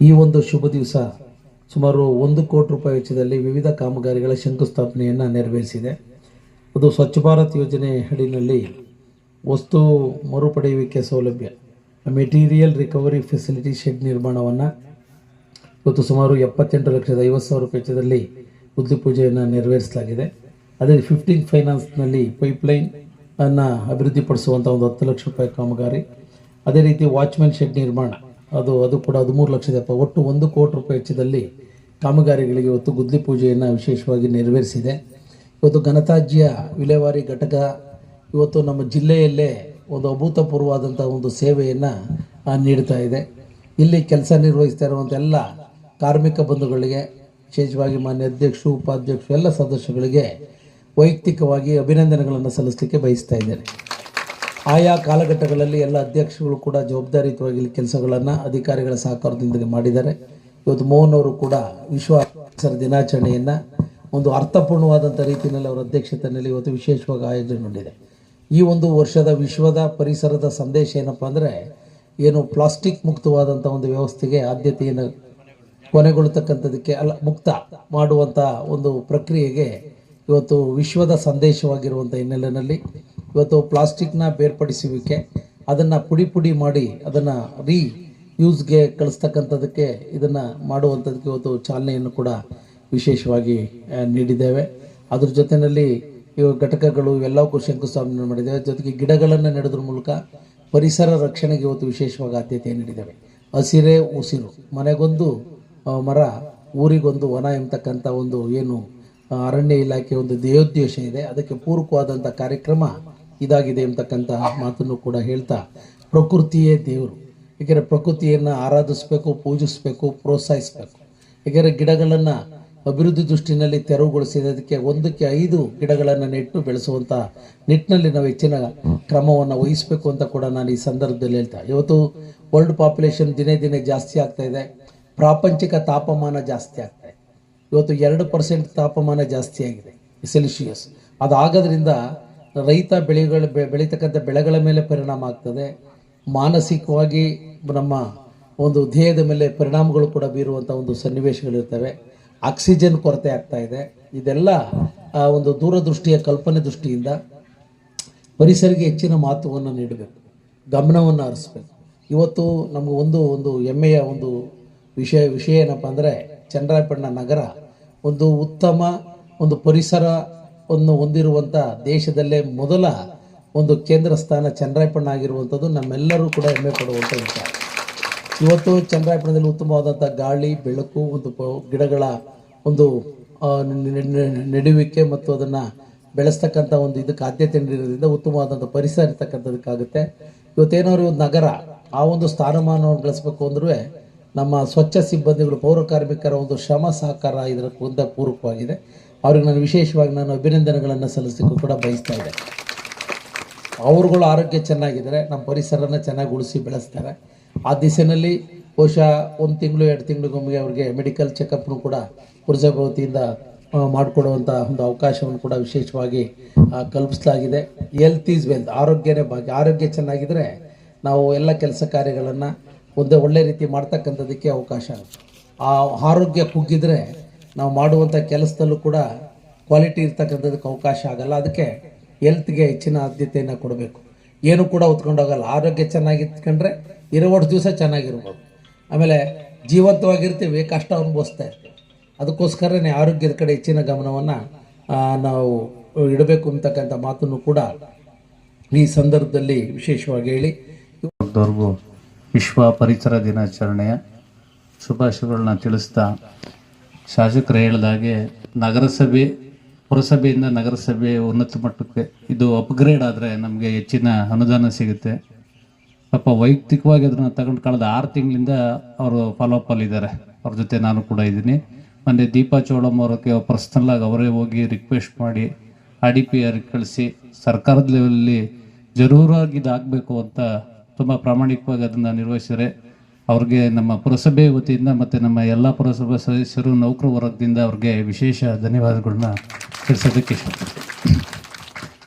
ಈ ಒಂದು ಶುಭ ದಿವಸ ಸುಮಾರು ಒಂದು ಕೋಟಿ ರೂಪಾಯಿ ವೆಚ್ಚದಲ್ಲಿ ವಿವಿಧ ಕಾಮಗಾರಿಗಳ ಶಂಕುಸ್ಥಾಪನೆಯನ್ನು ನೆರವೇರಿಸಿದೆ. ಅದು ಸ್ವಚ್ಛ ಭಾರತ್ ಯೋಜನೆ ಅಡಿನಲ್ಲಿ ವಸ್ತು ಮರುಪಡೆಯುವಿಕೆ ಸೌಲಭ್ಯ, ಮೆಟೀರಿಯಲ್ ರಿಕವರಿ ಫೆಸಿಲಿಟಿ ಶೆಡ್ ನಿರ್ಮಾಣವನ್ನು ಇವತ್ತು ಸುಮಾರು ಎಪ್ಪತ್ತೆಂಟು ಲಕ್ಷದ ಐವತ್ತು ಸಾವಿರ ರೂಪಾಯಿ ವೆಚ್ಚದಲ್ಲಿ ಬುದ್ಧಿ ಪೂಜೆಯನ್ನು ನೆರವೇರಿಸಲಾಗಿದೆ. ಅದೇ ಫಿಫ್ಟೀನ್ ಫೈನಾನ್ಸ್ನಲ್ಲಿ ಪೈಪ್ಲೈನ್ ಅನ್ನು ಅಭಿವೃದ್ಧಿಪಡಿಸುವಂಥ ಒಂದು ಹತ್ತು ಲಕ್ಷ ರೂಪಾಯಿ ಕಾಮಗಾರಿ, ಅದೇ ರೀತಿ ವಾಚ್ಮ್ಯಾನ್ ಶೆಡ್ ನಿರ್ಮಾಣ ಅದು ಅದು ಕೂಡ ಹದಿಮೂರು ಎಪ್ಪ ಒಟ್ಟು ಒಂದು ಕೋಟಿ ರೂಪಾಯಿ ವೆಚ್ಚದಲ್ಲಿ ಕಾಮಗಾರಿಗಳಿಗೆ ಇವತ್ತು ಗುದ್ಲಿ ಪೂಜೆಯನ್ನು ವಿಶೇಷವಾಗಿ ನೆರವೇರಿಸಿದೆ. ಇವತ್ತು ಘನತಾಜ್ಯ ವಿಲೇವಾರಿ ಘಟಕ, ಇವತ್ತು ನಮ್ಮ ಜಿಲ್ಲೆಯಲ್ಲೇ ಒಂದು ಅಭೂತಪೂರ್ವವಾದಂಥ ಒಂದು ಸೇವೆಯನ್ನು ನೀಡ್ತಾ ಇದೆ. ಇಲ್ಲಿ ಕೆಲಸ ನಿರ್ವಹಿಸ್ತಾ ಇರುವಂಥ ಎಲ್ಲ ಕಾರ್ಮಿಕ ಬಂಧುಗಳಿಗೆ, ವಿಶೇಷವಾಗಿ ಮಾನ್ಯ ಅಧ್ಯಕ್ಷರು, ಉಪಾಧ್ಯಕ್ಷರು, ಎಲ್ಲ ಸದಸ್ಯಗಳಿಗೆ ವೈಯಕ್ತಿಕವಾಗಿ ಅಭಿನಂದನೆಗಳನ್ನು ಸಲ್ಲಿಸಲಿಕ್ಕೆ ಬಯಸ್ತಾ ಇದ್ದೇನೆ. ಆಯಾ ಕಾಲಘಟ್ಟಗಳಲ್ಲಿ ಎಲ್ಲ ಅಧ್ಯಕ್ಷಗಳು ಕೂಡ ಜವಾಬ್ದಾರಿಯುತವಾಗಿ ಕೆಲಸಗಳನ್ನು ಅಧಿಕಾರಿಗಳ ಸಹಕಾರದಿಂದ ಮಾಡಿದ್ದಾರೆ. ಇವತ್ತು ಮೋಹನ್ ಅವರು ಕೂಡ ವಿಶ್ವ ಪರಿಸರ ದಿನಾಚರಣೆಯನ್ನು ಒಂದು ಅರ್ಥಪೂರ್ಣವಾದಂಥ ರೀತಿಯಲ್ಲಿ ಅವರ ಅಧ್ಯಕ್ಷತೆಯಲ್ಲಿ ಇವತ್ತು ವಿಶೇಷವಾಗಿ ಆಯೋಜನೆಗೊಂಡಿದೆ ಈ ಒಂದು ವರ್ಷದ ವಿಶ್ವದ ಪರಿಸರದ ಸಂದೇಶ ಏನಪ್ಪ ಅಂದರೆ ಏನು ಪ್ಲಾಸ್ಟಿಕ್ ಮುಕ್ತವಾದಂಥ ಒಂದು ವ್ಯವಸ್ಥೆಗೆ ಆದ್ಯತೆಯನ್ನು ಕೊನೆಗೊಳ್ಳತಕ್ಕಂಥದ್ದಕ್ಕೆ ಅಲ್ಲ, ಮುಕ್ತ ಮಾಡುವಂಥ ಒಂದು ಪ್ರಕ್ರಿಯೆಗೆ ಇವತ್ತು ವಿಶ್ವದ ಸಂದೇಶವಾಗಿರುವಂಥ ಹಿನ್ನೆಲೆಯಲ್ಲಿ ಇವತ್ತು ಪ್ಲಾಸ್ಟಿಕ್ನ ಬೇರ್ಪಡಿಸುವಿಕೆ, ಅದನ್ನು ಪುಡಿ ಪುಡಿ ಮಾಡಿ ಅದನ್ನು ರೀ ಯೂಸ್ಗೆ ಕಳಿಸ್ತಕ್ಕಂಥದ್ದಕ್ಕೆ ಇದನ್ನು ಮಾಡುವಂಥದ್ದಕ್ಕೆ ಇವತ್ತು ಚಾಲನೆಯನ್ನು ಕೂಡ ವಿಶೇಷವಾಗಿ ನೀಡಿದ್ದೇವೆ. ಅದ್ರ ಜೊತೆಯಲ್ಲಿ ಇವು ಘಟಕಗಳು ಇವೆಲ್ಲವಕ್ಕೂ ಶಂಕುಸ್ಥಾಪನೆ ಮಾಡಿದ್ದೇವೆ. ಜೊತೆಗೆ ಗಿಡಗಳನ್ನು ನೆಡೋದ್ರ ಮೂಲಕ ಪರಿಸರ ರಕ್ಷಣೆಗೆ ಇವತ್ತು ವಿಶೇಷವಾಗಿ ಆದ್ಯತೆ ನೀಡಿದ್ದೇವೆ. ಹಸಿರೇ, ಉಸಿರು, ಮನೆಗೊಂದು ಮರ, ಊರಿಗೊಂದು ವನ ಎಂಬತಕ್ಕಂಥ ಒಂದು ಏನು ಅರಣ್ಯ ಇಲಾಖೆ ಒಂದು ದೇಹೋದ್ದೇಶ ಇದೆ. ಅದಕ್ಕೆ ಪೂರಕವಾದಂಥ ಕಾರ್ಯಕ್ರಮ ಇದಾಗಿದೆ ಎಂಬತಕ್ಕಂತಹ ಮಾತನ್ನು ಕೂಡ ಹೇಳ್ತಾ ಪ್ರಕೃತಿಯೇ ದೇವರು. ಏಕೆಂದರೆ ಪ್ರಕೃತಿಯನ್ನು ಆರಾಧಿಸಬೇಕು, ಪೂಜಿಸಬೇಕು, ಪ್ರೋತ್ಸಾಹಿಸಬೇಕು. ಏಕೆಂದರೆ ಗಿಡಗಳನ್ನು ಅಭಿವೃದ್ಧಿ ದೃಷ್ಟಿನಲ್ಲಿ ತೆರವುಗೊಳಿಸಿದ್ದಕ್ಕೆ ಒಂದಕ್ಕೆ ಐದು ಗಿಡಗಳನ್ನು ನೆಟ್ಟು ಬೆಳೆಸುವಂಥ ನಿಟ್ಟಿನಲ್ಲಿ ನಾವು ಹೆಚ್ಚಿನ ಕ್ರಮವನ್ನು ವಹಿಸಬೇಕು ಅಂತ ಕೂಡ ನಾನು ಈ ಸಂದರ್ಭದಲ್ಲಿ ಹೇಳ್ತಾ. ಇವತ್ತು ವರ್ಲ್ಡ್ ಪಾಪ್ಯುಲೇಷನ್ ದಿನೇ ದಿನೇ ಜಾಸ್ತಿ ಆಗ್ತಾ ಇದೆ. ಪ್ರಾಪಂಚಿಕ ತಾಪಮಾನ ಜಾಸ್ತಿ ಆಗ್ತಾ ಇದೆ. ಇವತ್ತು ಎರಡು ಪರ್ಸೆಂಟ್ ತಾಪಮಾನ ಜಾಸ್ತಿ ಆಗಿದೆ ಸೆಲ್ಸಿಯಸ್ ಅದಾಗೋದ್ರಿಂದ ರೈತ ಬೆಳೆಗಳ ಬೆಳೀತಕ್ಕಂಥ ಬೆಳೆಗಳ ಮೇಲೆ ಪರಿಣಾಮ ಆಗ್ತದೆ. ಮಾನಸಿಕವಾಗಿ ನಮ್ಮ ಒಂದು ಧ್ಯೇಯದ ಮೇಲೆ ಪರಿಣಾಮಗಳು ಕೂಡ ಬೀರುವಂಥ ಒಂದು ಸನ್ನಿವೇಶಗಳಿರ್ತವೆ. ಆಕ್ಸಿಜನ್ ಕೊರತೆ ಆಗ್ತಾ ಇದೆ. ಇದೆಲ್ಲ ಒಂದು ದೂರದೃಷ್ಟಿಯ, ಕಲ್ಪನೆ ದೃಷ್ಟಿಯಿಂದ ಪರಿಸರಿಗೆ ಹೆಚ್ಚಿನ ಮಹತ್ವವನ್ನು ನೀಡಬೇಕು. ಗಮನವನ್ನು ಹರಿಸ್ಬೇಕು. ಇವತ್ತು ನಮಗೆ ಒಂದು ಒಂದು ಹೆಮ್ಮೆಯ ಒಂದು ವಿಷಯ ವಿಷಯ ಏನಪ್ಪ ಅಂದರೆ ಚನ್ನರಾಯಪಟ್ಟಣ ನಗರ ಒಂದು ಉತ್ತಮ ಒಂದು ಪರಿಸರವನ್ನು ಹೊಂದಿರುವಂಥ ದೇಶದಲ್ಲೇ ಮೊದಲ ಒಂದು ಕೇಂದ್ರ ಸ್ಥಾನ ಚಂದ್ರಾಯಪಣ್ಣ ಆಗಿರುವಂಥದ್ದು ನಮ್ಮೆಲ್ಲರೂ ಕೂಡ ಹೆಮ್ಮೆ ಪಡುವಂಥ ವಿಚಾರ. ಇವತ್ತು ಚನ್ನರಾಯಪಟ್ಟಣದಲ್ಲಿ ಉತ್ತಮವಾದಂಥ ಗಾಳಿ, ಬೆಳಕು, ಒಂದು ಗಿಡಗಳ ಒಂದು ನೆಡುವಿಕೆ ಮತ್ತು ಅದನ್ನು ಬೆಳೆಸ್ತಕ್ಕಂಥ ಒಂದು ಇದಕ್ಕೆ ಆದ್ಯತೆ ನೀಡೋದ್ರಿಂದ ಉತ್ತಮವಾದಂಥ ಪರಿಸರ ಇರ್ತಕ್ಕಂಥದಕ್ಕಾಗುತ್ತೆ. ಇವತ್ತೇನಾದ್ರು ಒಂದು ನಗರ, ಆ ಒಂದು ಸ್ಥಾನಮಾನವನ್ನು ಗಳಿಸ್ಬೇಕು ಅಂದ್ರೂ ನಮ್ಮ ಸ್ವಚ್ಛ ಸಿಬ್ಬಂದಿಗಳು ಪೌರ ಕಾರ್ಮಿಕರ ಒಂದು ಶ್ರಮ ಸಹಕಾರ ಇದರ ಪೂರಕವಾಗಿದೆ ಅವ್ರಿಗೆ ನಾನು ವಿಶೇಷವಾಗಿ ನಾನು ಅಭಿನಂದನೆಗಳನ್ನು ಸಲ್ಲಿಸಲಿಕ್ಕೂ ಕೂಡ ಬಯಸ್ತಾ ಇದ್ದೆ ಅವ್ರುಗಳ ಆರೋಗ್ಯ ಚೆನ್ನಾಗಿದ್ದರೆ, ನಮ್ಮ ಪರಿಸರನ ಚೆನ್ನಾಗಿ ಉಳಿಸಿ ಬೆಳೆಸ್ತಾರೆ. ಆ ದಿಸೆಯಲ್ಲಿ ಬಹುಶಃ ಒಂದು ತಿಂಗಳು, ಎರಡು ತಿಂಗಳಿಗೊಮ್ಮೆ ಅವ್ರಿಗೆ ಮೆಡಿಕಲ್ ಚೆಕಪ್ನು ಕೂಡ ಪುರಸಭೆ ವತಿಯಿಂದ ಮಾಡಿಕೊಡುವಂಥ ಒಂದು ಅವಕಾಶವನ್ನು ಕೂಡ ವಿಶೇಷವಾಗಿ ಕಲ್ಪಿಸಲಾಗಿದೆ. ಹೆಲ್ತ್ ಈಸ್ ವೆಲ್ತ್ ಆರೋಗ್ಯನೇ ಭಾಗ್ಯ. ಆರೋಗ್ಯ ಚೆನ್ನಾಗಿದ್ದರೆ ನಾವು ಎಲ್ಲ ಕೆಲಸ ಕಾರ್ಯಗಳನ್ನು ಒಂದೇ ಒಳ್ಳೆ ರೀತಿ ಮಾಡ್ತಕ್ಕಂಥದ್ದಕ್ಕೆ ಅವಕಾಶ ಆ ಆರೋಗ್ಯ ಕುಗ್ಗಿದ್ರೆ ನಾವು ಮಾಡುವಂಥ ಕೆಲಸದಲ್ಲೂ ಕೂಡ ಕ್ವಾಲಿಟಿ ಇರ್ತಕ್ಕಂಥದ್ದಕ್ಕೆ ಅವಕಾಶ ಆಗಲ್ಲ. ಅದಕ್ಕೆ ಹೆಲ್ತ್ಗೆ ಹೆಚ್ಚಿನ ಆದ್ಯತೆಯನ್ನು ಕೊಡಬೇಕು. ಏನು ಕೂಡ ಹೊತ್ಕೊಂಡೋಗಲ್ಲ. ಆರೋಗ್ಯ ಚೆನ್ನಾಗಿತ್ಕೊಂಡ್ರೆ ಇರುವಷ್ಟು ದಿವಸ ಚೆನ್ನಾಗಿರ್ಬೋದು. ಆಮೇಲೆ ಜೀವಂತವಾಗಿರ್ತೀವಿ, ಕಷ್ಟ ಅನುಭವಿಸ್ತಾ ಇರ್ತೀವಿ. ಅದಕ್ಕೋಸ್ಕರನೇ ಆರೋಗ್ಯದ ಕಡೆ ಹೆಚ್ಚಿನ ಗಮನವನ್ನು ನಾವು ಇಡಬೇಕು ಅಂತಕ್ಕಂಥ ಮಾತನ್ನು ಕೂಡ ಈ ಸಂದರ್ಭದಲ್ಲಿ ವಿಶೇಷವಾಗಿ ಹೇಳಿ. ವಿಶ್ವ ಪರಿಸರ ದಿನಾಚರಣೆಯ ಶುಭಾಶಯಗಳನ್ನ ತಿಳಿಸ್ತಾ ಶಾಸಕರು ಹೇಳಿದಾಗೆ ನಗರಸಭೆ, ಪುರಸಭೆಯಿಂದ ನಗರಸಭೆ ಉನ್ನತ ಮಟ್ಟಕ್ಕೆ ಇದು ಅಪ್ಗ್ರೇಡ್ ಆದರೆ ನಮಗೆ ಹೆಚ್ಚಿನ ಅನುದಾನ ಸಿಗುತ್ತೆ. ಪಾಪ ವೈಯಕ್ತಿಕವಾಗಿ ಅದನ್ನು ತಗೊಂಡು ಕಳೆದ ಆರು ತಿಂಗಳಿಂದ ಅವರು ಅಲ್ಲಿದ್ದಾರೆ ಅವ್ರ ಜೊತೆ ನಾನು ಕೂಡ ಇದ್ದೀನಿ. ಮೊನ್ನೆ ದೀಪಾ ಚೋಳಂ ಅವರಕ್ಕೆ ಪರ್ಸ್ನಲ್ ಆಗಿ ಅವರೇ ಹೋಗಿ ರಿಕ್ವೆಸ್ಟ್ ಮಾಡಿ ಆರ್ ಡಿ ಪಿ ಆರ್ ಕಳಿಸಿ, ಸರ್ಕಾರದ ಲೆವೆಲಲ್ಲಿ ಜರೂರಾಗಿ ಇದಾಗಬೇಕು ಅಂತ ತುಂಬ ಪ್ರಾಮಾಣಿಕವಾಗಿ ಅದನ್ನು ನಿರ್ವಹಿಸಿದರೆ ಅವ್ರಿಗೆ ನಮ್ಮ ಪುರಸಭೆ ವತಿಯಿಂದ ಮತ್ತು ನಮ್ಮ ಎಲ್ಲ ಪುರಸಭಾ ಸದಸ್ಯರು ನೌಕರ ವರ್ಗದಿಂದ ಅವ್ರಿಗೆ ವಿಶೇಷ ಧನ್ಯವಾದಗಳನ್ನ ತಿಳಿಸೋದಕ್ಕೆ ಇಷ್ಟಪಡ್ತೀನಿ.